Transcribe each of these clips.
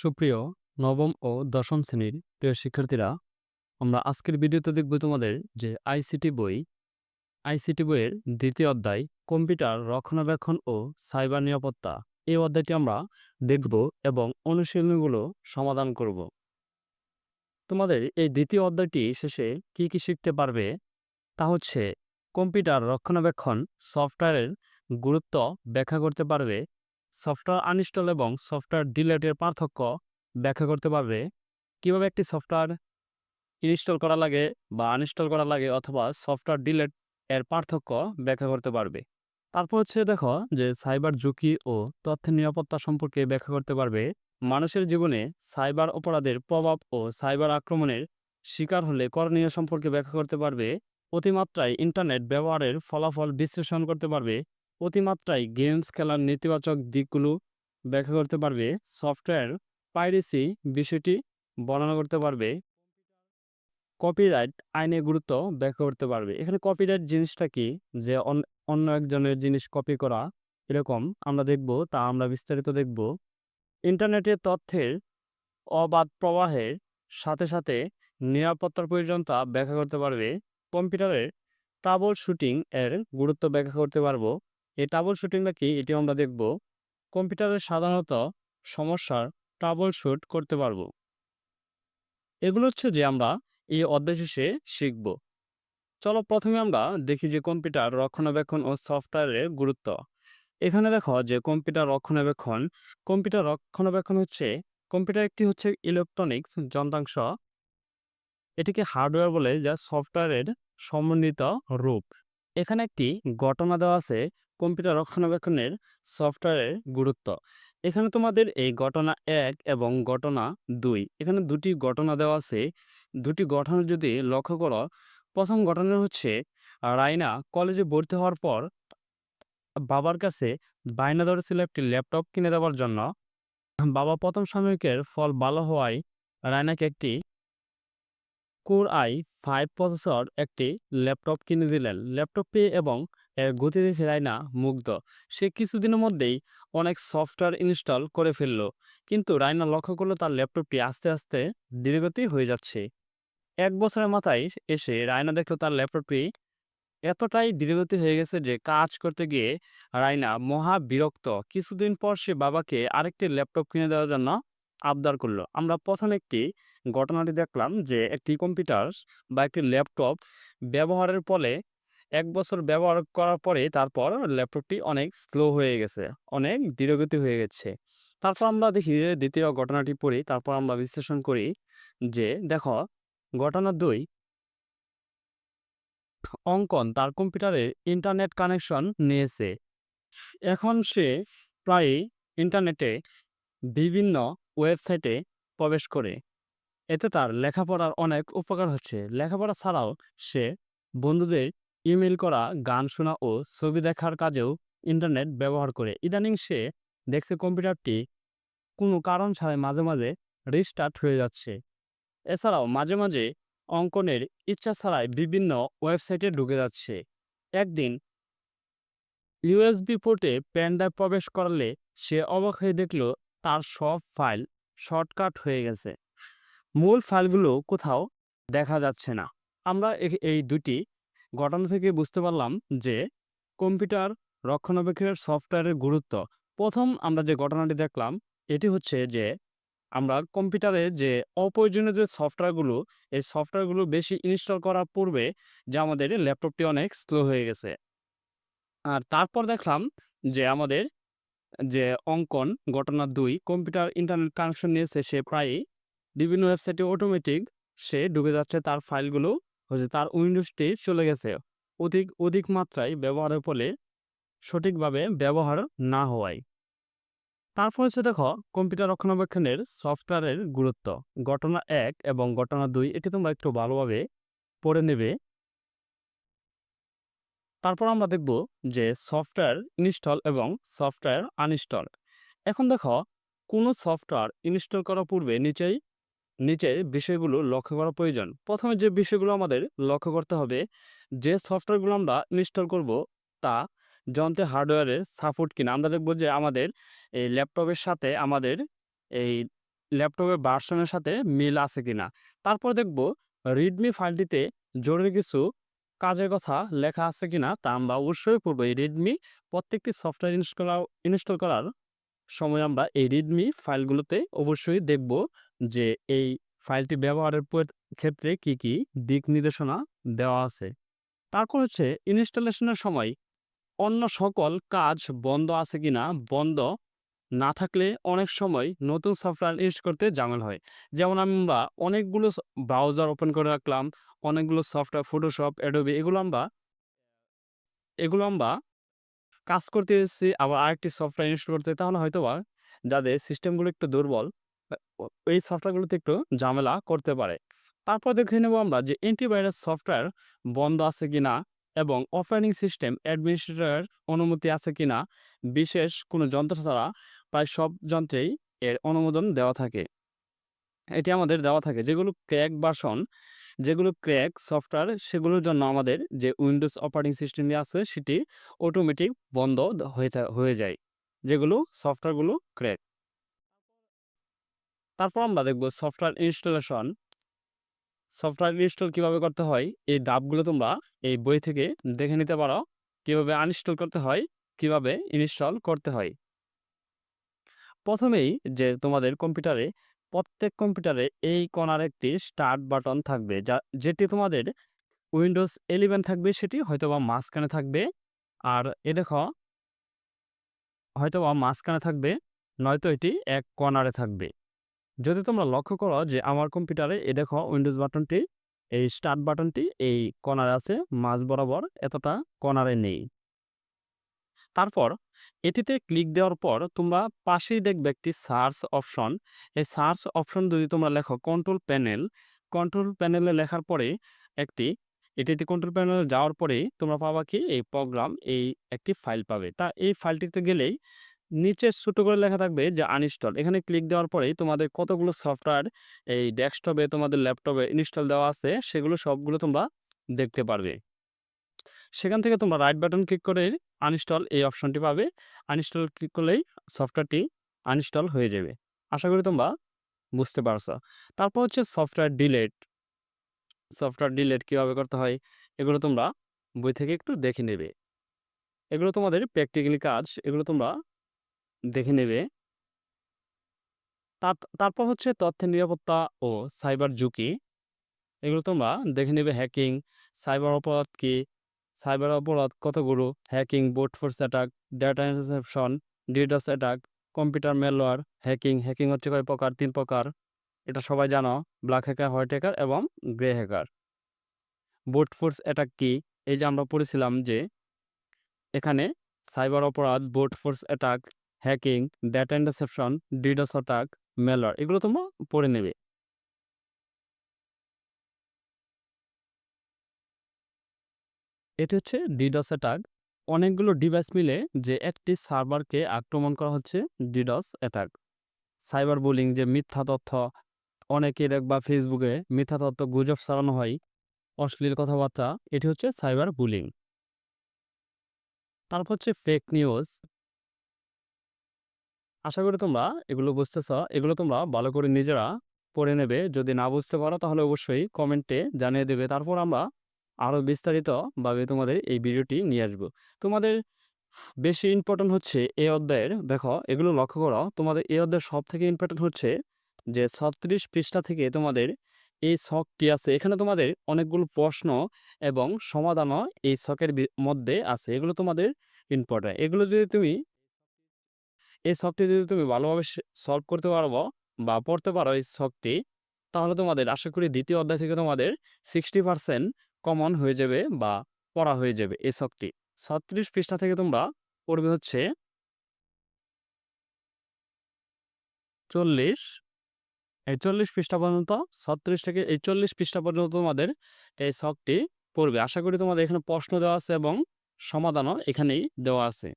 সুপ্রিয় নবম ও দশম শ্রেণির প্রিয় শিক্ষার্থীরা, আমরা আজকের ভিডিওতে দেখব তোমাদের যে আইসিটি বই, আইসিটি বইয়ের দ্বিতীয় অধ্যায়, কম্পিউটার রক্ষণাবেক্ষণ ও সাইবার নিরাপত্তা। এই অধ্যায়টি আমরা দেখব এবং অনুশীলনীগুলো সমাধান করব। তোমাদের এই দ্বিতীয় অধ্যায়টি শেষে কি কি শিখতে পারবে? তা হচ্ছে, কম্পিউটার রক্ষণাবেক্ষণ সফটওয়্যারের গুরুত্ব ব্যাখ্যা করতে পারবে সফটওয়্যার আনইনস্টল এবং সফটওয়্যার ডিলেটের পার্থক্য ব্যাখ্যা করতে পারবে। কীভাবে একটি সফটওয়্যার ইনস্টল করা লাগে বা আনইনস্টল করা লাগে অথবা সফটওয়্যার ডিলেট এর পার্থক্য ব্যাখ্যা করতে পারবে। তারপর হচ্ছে দেখো যে সাইবার ঝুঁকি ও তথ্যের নিরাপত্তা সম্পর্কে ব্যাখ্যা করতে পারবে। মানুষের জীবনে সাইবার অপরাধের প্রভাব ও সাইবার আক্রমণের শিকার হলে করণীয় সম্পর্কে ব্যাখ্যা করতে পারবে। অতিমাত্রায় ইন্টারনেট ব্যবহারের ফলাফল বিশ্লেষণ করতে পারবে। অতিমাত্রায় গেমস খেলার নেতিবাচক দিকগুলো ব্যাখ্যা করতে পারবে। সফটওয়্যার পাইরেসি বিষয়টি বর্ণনা করতে পারবে। কপিরাইট আইনের গুরুত্ব ব্যাখ্যা করতে পারবে। এখানে কপিরাইট জিনিসটা কি? যে অন- অন্য একজনের জিনিস কপি করা এরকম আমরা দেখব, তা আমরা বিস্তারিত দেখব। ইন্টারনেটের তথ্যের অবাধ প্রবাহের সাথে সাথে নিরাপত্তার প্রয়োজনতা ব্যাখ্যা করতে পারবে। কম্পিউটারের ট্রাবল শুটিং এর গুরুত্ব ব্যাখ্যা করতে পারব। এই ট্রাবল শুটিংটা কি? এটি আমরা দেখব। কম্পিউটারের সাধারণত সমস্যার ট্রাবল শুট করতে পারব। এগুলো হচ্ছে যে আমরা এই অধ্যায় শেষে শিখব। চলো প্রথমে আমরা দেখি যে কম্পিউটার রক্ষণাবেক্ষণ ও সফটওয়্যারের গুরুত্ব। এখানে দেখো যে কম্পিউটার রক্ষণাবেক্ষণ কম্পিউটার রক্ষণাবেক্ষণ হচ্ছে কম্পিউটার একটি হচ্ছে ইলেকট্রনিক্স যন্ত্রাংশ। এটিকে হার্ডওয়্যার বলে যা সফটওয়্যারের সমন্বিত রূপ। এখানে একটি ঘটনা দেওয়া আছে কম্পিউটার রক্ষণাবেক্ষণের সফটওয়্যারের গুরুত্ব। এখানে তোমাদের এই ঘটনা এক এবং ঘটনা দুই। এখানে দুটি ঘটনা দেওয়া আছে। দুটি ঘটনা যদি লক্ষ্য করো, প্রথম ঘটনা হচ্ছে, রাইনা কলেজে ভর্তি হওয়ার পর বাবার কাছে বায়না ধরেছিল একটি ল্যাপটপ কিনে দেওয়ার জন্য। বাবা প্রথম সাময়িকের ফল ভালো হওয়ায় রায়নাকে একটি কোর আই ফাইভ প্রসেসর একটি ল্যাপটপ কিনে দিলেন। ল্যাপটপ পেয়ে এবং এর গতি দেখে রায়না মুগ্ধ। সে কিছুদিনের মধ্যেই অনেক সফটওয়্যার ইনস্টল করে ফেলল। কিন্তু রায়না লক্ষ্য করল তার ল্যাপটপটি আস্তে আস্তে ধীরগতি হয়ে যাচ্ছে। এক বছরের মাথায় এসে রায়না দেখল তার ল্যাপটপটি এতটাই ধীরগতি হয়ে গেছে যে কাজ করতে গিয়ে রায়না মহা বিরক্ত। কিছুদিন পর সে বাবাকে আরেকটি ল্যাপটপ কিনে দেওয়ার জন্য আবদার করল। আমরা প্রথম একটি ঘটনাটি দেখলাম যে একটি কম্পিউটার বা একটি ল্যাপটপ ব্যবহারের ফলে এক বছর ব্যবহার করার পরে তারপর ল্যাপটপটি অনেক স্লো হয়ে গেছে, অনেক ধীরগতি হয়ে গেছে। তারপর আমরা দেখি যে দ্বিতীয় ঘটনাটি পড়ি, তারপর আমরা বিশ্লেষণ করি যে দেখো, ঘটনা দুই অঙ্কন তার কম্পিউটারে ইন্টারনেট কানেকশন নিয়েছে। এখন সে প্রায়ই ইন্টারনেটে বিভিন্ন ওয়েবসাইটে প্রবেশ করে। এতে তার লেখাপড়ার অনেক উপকার হচ্ছে। লেখাপড়া ছাড়াও সে বন্ধুদের ইমেল করা, গান শোনা ও ছবি দেখার কাজেও ইন্টারনেট ব্যবহার করে। ইদানিং সে দেখছে কম্পিউটারটি কোনো কারণ ছাড়াই মাঝে মাঝে রিস্টার্ট হয়ে যাচ্ছে। এছাড়াও মাঝে মাঝে অঙ্কনের ইচ্ছা ছাড়াই বিভিন্ন ওয়েবসাইটে ঢুকে যাচ্ছে। একদিন ইউএসবি পোর্টে ড্রাইভ প্রবেশ করলে সে অবাক হয়ে দেখল তার সব ফাইল শর্টকাট হয়ে গেছে। মূল ফাইলগুলো কোথাও দেখা যাচ্ছে না। আমরা এই দুটি ঘটনা থেকে বুঝতে পারলাম যে কম্পিউটার রক্ষণাবেক্ষণের সফটওয়্যারের গুরুত্ব। প্রথম আমরা যে ঘটনাটি দেখলাম, এটি হচ্ছে যে আমরা কম্পিউটারে যে অপ্রয়োজনীয় যে সফটওয়্যারগুলো, এই সফটওয়্যারগুলো বেশি ইনস্টল করার পূর্বে যে আমাদের ল্যাপটপটি অনেক স্লো হয়ে গেছে। আর তারপর দেখলাম যে আমাদের যে অঙ্কন, ঘটনা দুই, কম্পিউটার ইন্টারনেট কানেকশন নিয়েছে সে প্রায়ই। বিভিন্ন ওয়েবসাইটে অটোমেটিক সে ডুবে যাচ্ছে তার ফাইলগুলো। হচ্ছে তার উইন্ডোজটি চলে গেছে। অধিক অধিক মাত্রায় ব্যবহারের ফলে সঠিকভাবে ব্যবহার না হওয়ায়। তারপর হচ্ছে দেখো, কম্পিউটার রক্ষণাবেক্ষণের সফটওয়্যারের গুরুত্ব। ঘটনা এক এবং ঘটনা দুই, এটি তোমরা একটু ভালোভাবে পড়ে নেবে। তারপর আমরা দেখব যে সফটওয়্যার ইনস্টল এবং সফটওয়্যার আনইনস্টল। এখন দেখো, কোনো সফটওয়্যার ইনস্টল করার পূর্বে নিচেই নিচে বিষয়গুলো লক্ষ্য করা প্রয়োজন। প্রথমে যে বিষয়গুলো আমাদের লক্ষ্য করতে হবে, যে সফটওয়্যারগুলো আমরা ইনস্টল করব তা যন্ত্রের হার্ডওয়্যারের সাপোর্ট কিনা। আমরা দেখব যে আমাদের এই ল্যাপটপের সাথে আমাদের এই ল্যাপটপের ভার্সনের সাথে মিল আছে কিনা। তারপর দেখব রিডমি ফাইলটিতে জরুরি কিছু কাজের কথা লেখা আছে কিনা তা আমরা অবশ্যই পড়ব। এই রিডমি প্রত্যেকটি সফটওয়্যার ইনস্টল ইনস্টল করার সময় আমরা এই রিডমি ফাইলগুলোতে অবশ্যই দেখব যে এই ফাইলটি ব্যবহারের ক্ষেত্রে কি কি দিক নির্দেশনা দেওয়া আছে। তারপর হচ্ছে ইনস্টলেশনের সময় অন্য সকল কাজ বন্ধ আছে কিনা, বন্ধ না থাকলে অনেক সময় নতুন সফটওয়্যার ইউজ করতে জামেল হয়। যেমন আমরা অনেকগুলো ব্রাউজার ওপেন করে রাখলাম, অনেকগুলো সফটওয়্যার ফটোশপ অ্যাডোবি এগুলো আমরা এগুলো আমরা কাজ করতে এসেছি, আবার আরেকটি সফটওয়্যার ইনস্টল করতে, তাহলে হয়তো বা যাদের সিস্টেমগুলো একটু দুর্বল এই সফটওয়্যারগুলোতে একটু ঝামেলা করতে পারে। তারপর দেখে নেব আমরা যে অ্যান্টিভাইরাস সফটওয়্যার বন্ধ আছে কি না এবং অপারেটিং সিস্টেম অ্যাডমিনিস্ট্রেটর অনুমতি আছে কি না বিশেষ কোনো যন্ত্র ছাড়া প্রায় সব যন্ত্রেই এর অনুমোদন দেওয়া থাকে। এটি আমাদের দেওয়া থাকে, যেগুলো ক্র্যাক ভার্সন যেগুলো ক্র্যাক সফটওয়্যার সেগুলোর জন্য আমাদের যে উইন্ডোজ অপারেটিং সিস্টেমে আছে, সেটি অটোমেটিক বন্ধ হয়ে হয়ে যায়। যেগুলো সফটওয়্যারগুলো ক্র্যাক তারপর আমরা দেখব সফটওয়্যার ইনস্টলেশন সফটওয়্যার ইনস্টল কীভাবে করতে হয়? এই ধাপগুলো তোমরা এই বই থেকে দেখে নিতে পারো। কীভাবে আনইনস্টল করতে হয়? কীভাবে ইনস্টল করতে হয়? প্রথমেই যে তোমাদের কম্পিউটারে প্রত্যেক কম্পিউটারে এই কোণার একটি স্টার্ট বাটন থাকবে। যা, যেটি তোমাদের উইন্ডোজ ইলেভেন থাকবে, সেটি হয়তোবা মাঝখানে থাকবে আর এ দেখো, হয়তোবা মাঝখানে থাকবে, নয়তো এটি এক কর্নারে থাকবে। যদি তোমরা লক্ষ্য করো যে আমার কম্পিউটারে এ দেখো উইন্ডোজ বাটনটি, এই স্টার্ট বাটনটি এই কর্নারে আছে, মাঝ বরাবর এতটা কর্নারে নেই। তারপর এটিতে ক্লিক দেওয়ার পর তোমরা পাশেই দেখবে একটি সার্চ অপশন এই সার্চ অপশন যদি তোমরা লেখো কন্ট্রোল প্যানেল কন্ট্রোল প্যানেলে লেখার পরে একটি, এটিতে কন্ট্রোল প্যানেলে যাওয়ার পরে তোমরা পাবা কি? এই প্রোগ্রাম এই একটি ফাইল পাবে। তা এই ফাইলটিতে গেলেই নিচে ছোট করে লেখা থাকবে যে আনইনস্টল এখানে ক্লিক দেওয়ার পরেই তোমাদের কতগুলো সফটওয়্যার এই ডেস্কটপে তোমাদের ল্যাপটপে ইনস্টল দেওয়া আছে, সেগুলো সবগুলো তোমরা দেখতে পারবে। সেখান থেকে তোমরা রাইট বাটন ক্লিক করে আনইনস্টল এই অপশনটি পাবে। আনইনস্টল ক্লিক করলেই সফটওয়্যারটি আনইনস্টল হয়ে যাবে। আশা করি তোমরা বুঝতে পারছ। তারপর হচ্ছে সফটওয়্যার ডিলেট সফটওয়্যার ডিলেট কীভাবে করতে হয়? এগুলো তোমরা বই থেকে একটু দেখে নেবে। এগুলো তোমাদের প্র্যাকটিক্যালি কাজ, এগুলো তোমরা দেখে নেবে। তার- তারপর হচ্ছে তথ্যের নিরাপত্তা ও সাইবার ঝুঁকি। এগুলো তোমরা দেখে নেবে হ্যাকিং সাইবার অপরাধ কি? সাইবার অপরাধ, কতগুলো hacking brute force attack data interception DDoS attack computer malware hacking hacking হচ্ছে কয় প্রকার? তিন প্রকার। এটা সবাই জানো ব্ল্যাক হ্যাকার হোয়াইট হ্যাকার এবং grey hacker brute force attack কি? এই যে আমরা পড়েছিলাম যে এখানে সাইবার অপরাধ brute force attack hacking data interception DDoS attack malware এগুলো তোমরা পড়ে নেবে। এটি হচ্ছে ডিডস অ্যাটাক অনেকগুলো ডিভাইস মিলে যে একটি সার্ভারকে আক্রমণ করা হচ্ছে ডিডস অ্যাটাক সাইবার বুলিং যে মিথ্যা তথ্য অনেকে দেখবা ফেসবুকে মিথ্যা তথ্য, গুজব ছড়ানো হয়, অশ্লীল কথাবার্তা, এটি হচ্ছে সাইবার বুলিং তারপর হচ্ছে ফেক নিউজ আশা করি তোমরা এগুলো বুঝতেছ। এগুলো তোমরা ভালো করে নিজেরা পড়ে নেবে। যদি না বুঝতে পারো, তাহলে অবশ্যই কমেন্টে জানিয়ে দেবে। তারপর আমরা আরও বিস্তারিতভাবে তোমাদের এই ভিডিওটি নিয়ে আসব। তোমাদের বেশি ইম্পর্টেন্ট হচ্ছে এই অধ্যায়ের, দেখো, এগুলো লক্ষ্য করো, তোমাদের এই অধ্যায়ের সব থেকে ইম্পর্টেন্ট হচ্ছে যে ছত্রিশ পৃষ্ঠা থেকে তোমাদের এই শখটি আছে, এখানে তোমাদের অনেকগুলো প্রশ্ন এবং সমাধানও এই শখের মধ্যে আছে, এগুলো তোমাদের ইম্পর্টেন্ট এগুলো যদি তুমি এই শখটি যদি তুমি ভালোভাবে সলভ করতে পারব বা পড়তে পারো এই শখটি তাহলে তোমাদের, আশা করি দ্বিতীয় অধ্যায় থেকে তোমাদের সিক্সটি পার্সেন্ট কমন হয়ে যাবে বা পড়া হয়ে যাবে এই শখটি ছত্রিশ পৃষ্ঠা থেকে তোমরা পড়বে হচ্ছে চল্লিশ। এই চল্লিশ পৃষ্ঠা পর্যন্ত, ছত্রিশ থেকে এই চল্লিশ পৃষ্ঠা পর্যন্ত তোমাদের এই শখটি পড়বে। আশা করি তোমাদের এখানে প্রশ্ন দেওয়া আছে এবং সমাধানও এখানেই দেওয়া আছে।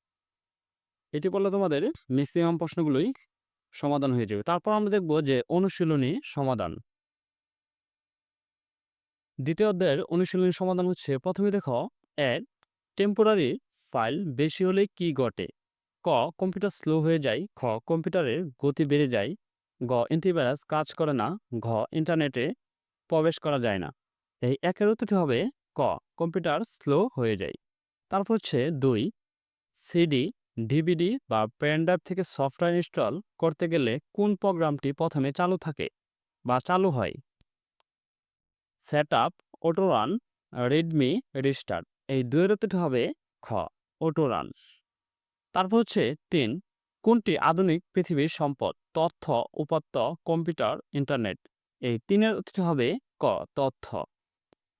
এটি পড়লে তোমাদের ম্যাক্সিমাম প্রশ্নগুলোই সমাধান হয়ে যাবে। তারপর আমরা দেখব যে অনুশীলনী সমাধান। দ্বিতীয় অধ্যায়ের অনুশীলনী সমাধান হচ্ছে, প্রথমে দেখো এক টেম্পোরারি ফাইল বেশি হলে কি ঘটে? ক কম্পিউটার স্লো হয়ে যায়, খ কম্পিউটারের গতি বেড়ে যায়, গ অ্যান্টিভাইরাস কাজ করে না, ঘ ইন্টারনেটে প্রবেশ করা যায় না। এই একের উত্তরটি হবে, ক কম্পিউটার স্লো হয়ে যায়। তারপর হচ্ছে দুই সিডি ডিভিডি বা পেনড্রাইভ থেকে সফটওয়্যার ইনস্টল করতে গেলে কোন প্রোগ্রামটি প্রথমে চালু থাকে বা চালু হয়? Set up auto run Redmi restart এই দুয়ের উত্তরটি হবে খ অটো রান তারপর হচ্ছে তিন, কোনটি আধুনিক পৃথিবীর সম্পদ? তথ্য উপাত্ত কম্পিউটার, ইন্টারনেট। এই তিনের উত্তরটি হবে ক, তথ্য।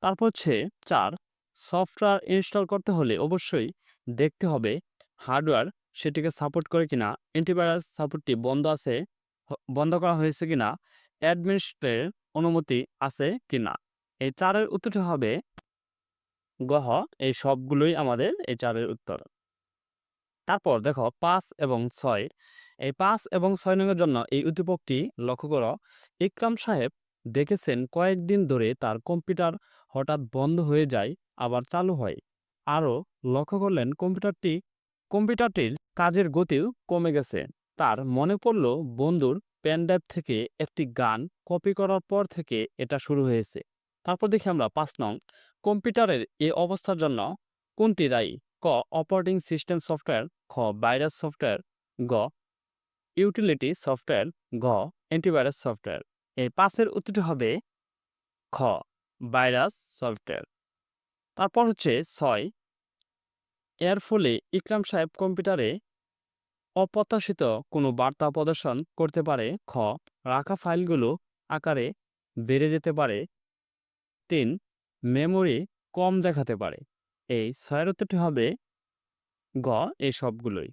তারপর হচ্ছে চার, সফটওয়্যার ইনস্টল করতে হলে অবশ্যই দেখতে হবে হার্ডওয়্যার সেটিকে সাপোর্ট করে কিনা অ্যান্টিভাইরাস সাপোর্টটি বন্ধ আছে বন্ধ করা হয়েছে কিনা অ্যাডমিনিস্ট্রের অনুমতি আছে কিনা। এই চারের উত্তরটি হবে গহ এই সবগুলোই আমাদের এই চারের উত্তর। তারপর দেখো পাঁচ এবং ছয়, এই পাঁচ এবং ছয় নংয়ের জন্য এই উদ্দীপকটি লক্ষ্য করো, ইকরাম সাহেব দেখেছেন কয়েকদিন ধরে তার কম্পিউটার হঠাৎ বন্ধ হয়ে যায়, আবার চালু হয়। আরও লক্ষ্য করলেন কম্পিউটারটি, কম্পিউটারটির কাজের গতিও কমে গেছে। তার মনে পড়ল বন্ধুর পেনড্রাইভ থেকে একটি গান কপি করার পর থেকে এটা শুরু হয়েছে। তারপর দেখি আমরা পাঁচ নং, কম্পিউটারের এই অবস্থার জন্য কোনটি দায়ী? ক, অপারেটিং সিস্টেম সফটওয়্যার, খ, ভাইরাস সফটওয়্যার, গ, ইউটিলিটি সফটওয়্যার গ অ্যান্টিভাইরাস সফটওয়্যার। এই পাঁচের উত্তরটি হবে খ, ভাইরাস সফটওয়্যার। তারপর হচ্ছে ছয়, এর ফলে ইকরাম সাহেব কম্পিউটারে অপ্রত্যাশিত কোনো বার্তা প্রদর্শন করতে পারে। খ, রাখা ফাইলগুলো আকারে বেড়ে যেতে পারে। তিন মেমোরি কম দেখাতে পারে। এই ছয়ের হবে গ এই সবগুলোই।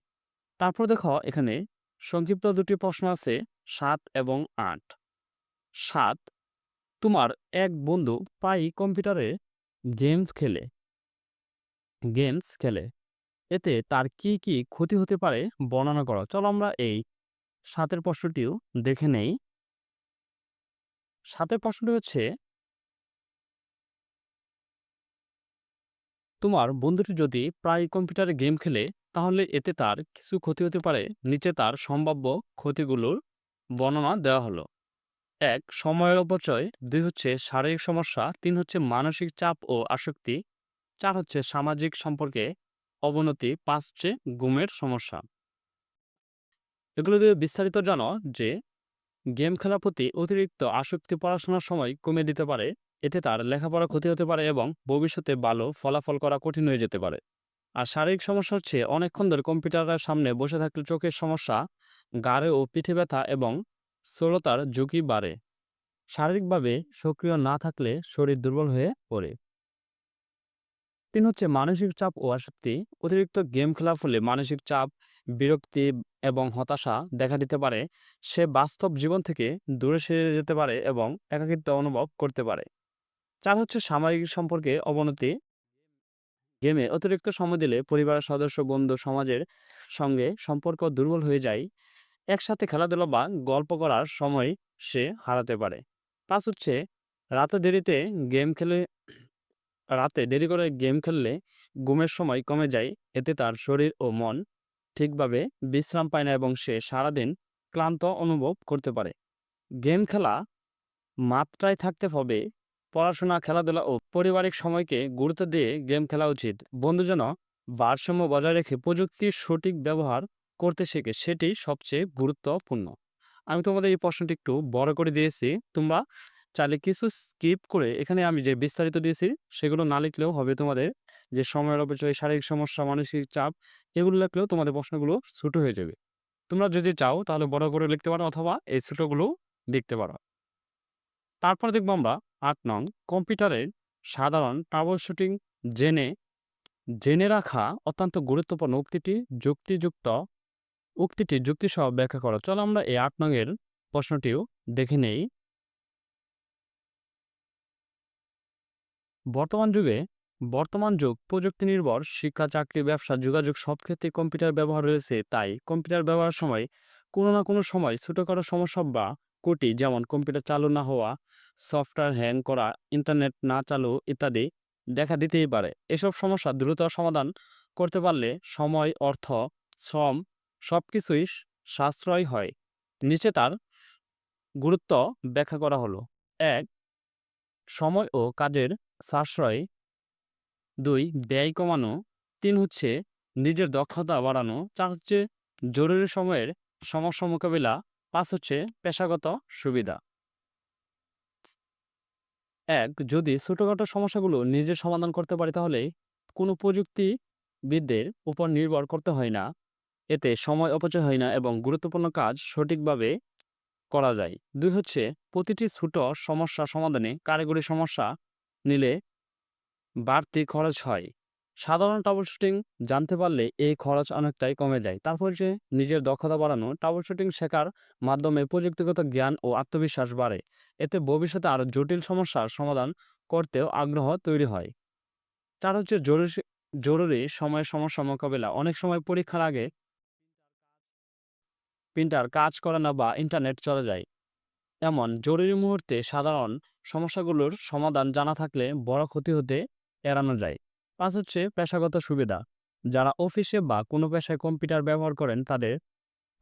তারপর দেখো এখানে সংক্ষিপ্ত দুটি প্রশ্ন আছে, সাত এবং আট। সাত, তোমার এক বন্ধু প্রায়ই কম্পিউটারে গেমস খেলে। গেমস খেলে। এতে তার কি কি ক্ষতি হতে পারে বর্ণনা করো। চলো আমরা এই সাতের প্রশ্নটিও দেখে নেই। সাতের প্রশ্নটি হচ্ছে তোমার বন্ধুটি যদি প্রায় কম্পিউটারে গেম খেলে, তাহলে এতে তার কিছু ক্ষতি হতে পারে। নিচে তার সম্ভাব্য ক্ষতিগুলোর বর্ণনা দেওয়া হলো। এক, সময়ের অপচয়। দুই হচ্ছে শারীরিক সমস্যা। তিন হচ্ছে মানসিক চাপ ও আসক্তি। চার হচ্ছে সামাজিক সম্পর্কে অবনতি। পাঁচ হচ্ছে ঘুমের সমস্যা। এগুলো দিয়ে বিস্তারিত জানো যে, গেম খেলার প্রতি অতিরিক্ত আসক্তি পড়াশোনার সময় কমে দিতে পারে। এতে তার লেখাপড়া ক্ষতি হতে পারে এবং ভবিষ্যতে ভালো ফলাফল করা কঠিন হয়ে যেতে পারে। আর শারীরিক সমস্যা হচ্ছে, অনেকক্ষণ ধরে কম্পিউটারের সামনে বসে থাকলে চোখের সমস্যা গাড়ে ও পিঠে ব্যথা এবং স্থূলতার ঝুঁকি বাড়ে। শারীরিকভাবে সক্রিয় না থাকলে শরীর দুর্বল হয়ে পড়ে। তিন হচ্ছে মানসিক চাপ ও আসক্তি। অতিরিক্ত গেম খেলার ফলে মানসিক চাপ, বিরক্তি এবং হতাশা দেখা দিতে পারে। সে বাস্তব জীবন থেকে দূরে সেরে যেতে পারে এবং একাকিত্ব অনুভব করতে পারে। চার হচ্ছে সামাজিক সম্পর্কে অবনতি। গেমে অতিরিক্ত সময় দিলে পরিবারের সদস্য, বন্ধু, সমাজের সঙ্গে সম্পর্ক দুর্বল হয়ে যায়। একসাথে খেলাধুলা বা গল্প করার সময় সে হারাতে পারে। পাঁচ হচ্ছে রাতে দেরিতে গেম খেলে, রাতে দেরি করে গেম খেললে ঘুমের সময় কমে যায়। এতে তার শরীর ও মন ঠিকভাবে বিশ্রাম পায় না এবং সে সারাদিন ক্লান্ত অনুভব করতে পারে। গেম খেলা মাত্রায় থাকতে হবে পড়াশোনা, খেলাধুলা ও পারিবারিক সময়কে গুরুত্ব দিয়ে গেম খেলা উচিত। বন্ধু যেন ভারসাম্য বজায় রেখে প্রযুক্তির সঠিক ব্যবহার করতে শেখে, সেটি সবচেয়ে গুরুত্বপূর্ণ। আমি তোমাদের এই প্রশ্নটি একটু বড় করে দিয়েছি। তোমরা চাইলে কিছু স্কিপ করে এখানে আমি যে বিস্তারিত দিয়েছি, সেগুলো না লিখলেও হবে তোমাদের। যে সময়ের অপচয়, শারীরিক সমস্যা, মানসিক চাপ, এগুলো লিখলেও তোমাদের প্রশ্নগুলো ছোট হয়ে যাবে। তোমরা যদি চাও তাহলে বড় করে লিখতে পারো অথবা এই ছোটগুলো লিখতে পারো। তারপর দেখব আমরা আট নং কম্পিউটারের সাধারণ ট্রাবল শুটিং জেনে জেনে রাখা অত্যন্ত গুরুত্বপূর্ণ উক্তিটি যুক্তিযুক্ত, উক্তিটি যুক্তিসহ ব্যাখ্যা করো। চলো আমরা এই আট নংয়ের প্রশ্নটিও দেখে নেই। বর্তমান যুগে, বর্তমান যুগ প্রযুক্তি নির্ভর, শিক্ষা, চাকরি, ব্যবসা, যোগাযোগ সব ক্ষেত্রে কম্পিউটার ব্যবহার রয়েছে। তাই কম্পিউটার ব্যবহারের সময় কোনো না কোনো সময় ছোটোখাটো সমস্যা বা কোটি যেমন কম্পিউটার চালু না হওয়া সফটওয়্যার হ্যাং করা ইন্টারনেট না চালু ইত্যাদি দেখা দিতেই পারে। এসব সমস্যা দ্রুত সমাধান করতে পারলে সময়, অর্থ, শ্রম সব কিছুই সাশ্রয় হয়। নিচে তার গুরুত্ব ব্যাখ্যা করা হলো। এক, সময় ও কাজের সাশ্রয়। দুই, ব্যয় কমানো। তিন হচ্ছে নিজের দক্ষতা বাড়ানো। চার হচ্ছে জরুরি সময়ের সমস্যা মোকাবিলা। পাঁচ হচ্ছে পেশাগত সুবিধা। এক, যদি ছোটোখাটো সমস্যাগুলো নিজে সমাধান করতে পারি তাহলে কোনো প্রযুক্তিবিদদের উপর নির্ভর করতে হয় না। এতে সময় অপচয় হয় না এবং গুরুত্বপূর্ণ কাজ সঠিকভাবে করা যায়। দুই হচ্ছে প্রতিটি ছোট সমস্যা সমাধানে কারিগরি সমস্যা নিলে বাড়তি খরচ হয়। সাধারণ ট্রাবল শুটিং জানতে পারলে এই খরচ অনেকটাই কমে যায়। তারপর যে নিজের দক্ষতা বাড়ানো, ট্রাবল শুটিং শেখার মাধ্যমে প্রযুক্তিগত জ্ঞান ও আত্মবিশ্বাস বাড়ে। এতে ভবিষ্যতে আরও জটিল সমস্যার সমাধান করতেও আগ্রহ তৈরি হয়। তার হচ্ছে জরুরি জরুরি সময় সমস্যা মোকাবিলা। অনেক সময় পরীক্ষার আগে প্রিন্টার কাজ করে না বা ইন্টারনেট চলে যায়। এমন জরুরি মুহূর্তে সাধারণ সমস্যাগুলোর সমাধান জানা থাকলে বড় ক্ষতি হতে এড়ানো যায়। পাঁচ হচ্ছে পেশাগত সুবিধা। যারা অফিসে বা কোনো পেশায় কম্পিউটার ব্যবহার করেন, তাদের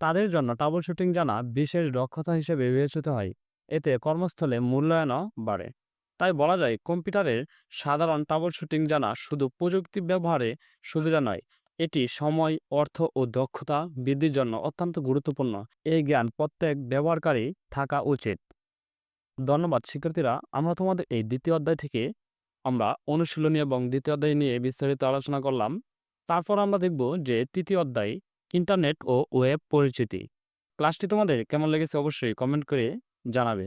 তাদের জন্য ট্রাবল শুটিং জানা বিশেষ দক্ষতা হিসেবে বিবেচিত হয়। এতে কর্মস্থলে মূল্যায়নও বাড়ে। তাই বলা যায় কম্পিউটারের সাধারণ ট্রাবল শুটিং জানা শুধু প্রযুক্তি ব্যবহারে সুবিধা নয়, এটি সময়, অর্থ ও দক্ষতা বৃদ্ধির জন্য অত্যন্ত গুরুত্বপূর্ণ। এই জ্ঞান প্রত্যেক ব্যবহারকারী থাকা উচিত। ধন্যবাদ শিক্ষার্থীরা, আমরা তোমাদের এই দ্বিতীয় অধ্যায় থেকে আমরা অনুশীলনী এবং দ্বিতীয় অধ্যায় নিয়ে বিস্তারিত আলোচনা করলাম। তারপর আমরা দেখব যে তৃতীয় অধ্যায়, ইন্টারনেট ও ওয়েব পরিচিতি। ক্লাসটি তোমাদের কেমন লেগেছে অবশ্যই কমেন্ট করে জানাবে।